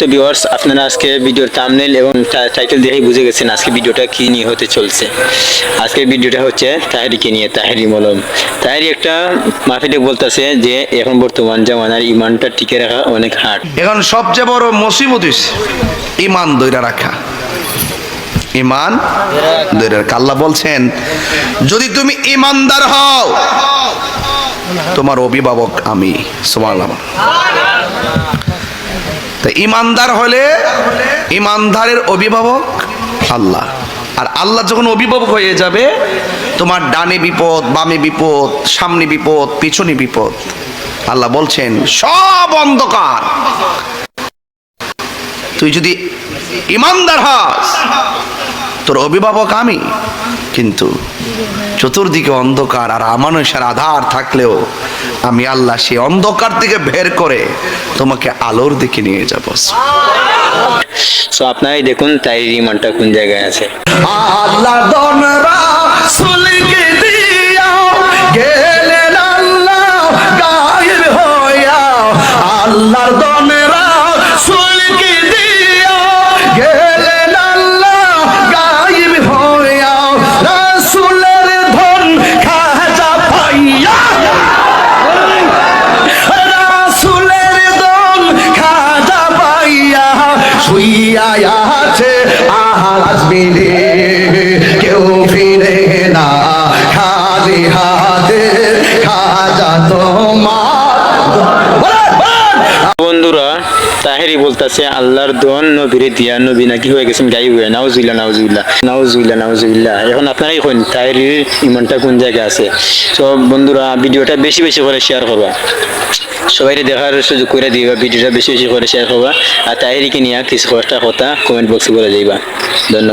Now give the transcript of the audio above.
তো ভিউয়ার্স আপনারা আজকে ভিডিওর থাম্বনেল এবং টাইটেল দেখেই বুঝে গেছেন আজকে ভিডিওটা কি নিয়ে হতে চলছে। আজকে ভিডিওটা হচ্ছে তাহেরিকে নিয়ে, তাহেরি মলম। তাহেরি একটা মাফিলে বলতেছে যে, এখন বর্তমান জামানার ইমানটা টিকে রাখা অনেক হার্ড এখন সবচেয়ে বড় মুসিবত ইমান দইরা রাখা। ইমান দইরা রাখা। বলছেন, যদি তুমি ইমানদার হও, তোমার অভিভাবক আমি। সুবহানাল্লাহ। ইমানদার হলে ইমানদারের অভিভাবক আল্লাহ। আর আল্লাহ যখন অভিভাবক হয়ে যাবে, তোমার ডানে বিপদ, বামে বিপদ, সামনে বিপদ, পিছনে বিপদ, আল্লাহ বলছেন, সব অন্ধকার। তুই যদি ইমানদার হাস, তোর অভিভাবক আমি। কিন্তু চতুর্দিকে অন্ধকার আর আমানুষের আধার থাকলেও আমি আল্লাহ সেই অন্ধকার থেকে বের করে তোমাকে আলোর দিকে নিয়ে যাব। সো আপনারাই দেখুন তাই রিমানটা কোন জায়গায় আছে। আল্লাহ দনরা সুলকে দিয়া গেলেন আল্লাহ গায়েব হইয়া। আল্লাহর দনরা শুইয়া আছে আহাজ বিলে কেউ ফিরে না খালি হাতে খাজা তোমার। তাহেরি বলতেছে, আল্লাহর দোয়ান নবীরে দিয়া, নবী নাকি হয়ে গেছেন গাই হয়ে নাউজুবিল্লা নাউজুবিল্লা নাউজুবিল্লা নাউজুবিল্লা এখন আপনারাই হন তাহেরির ইমানটা কোন জায়গায় আছে? তো বন্ধুরা, ভিডিওটা বেশি বেশি করে শেয়ার করবা। সবাই দেখার সুযোগ করে দিবা, ভিডিওটা বেশি বেশি করে শেয়ার করবা। আর তাহেরিকে নিয়ে কিছু কষ্টা কথা কমেন্ট বক্সে বলে যাইবা ধন্যবাদ।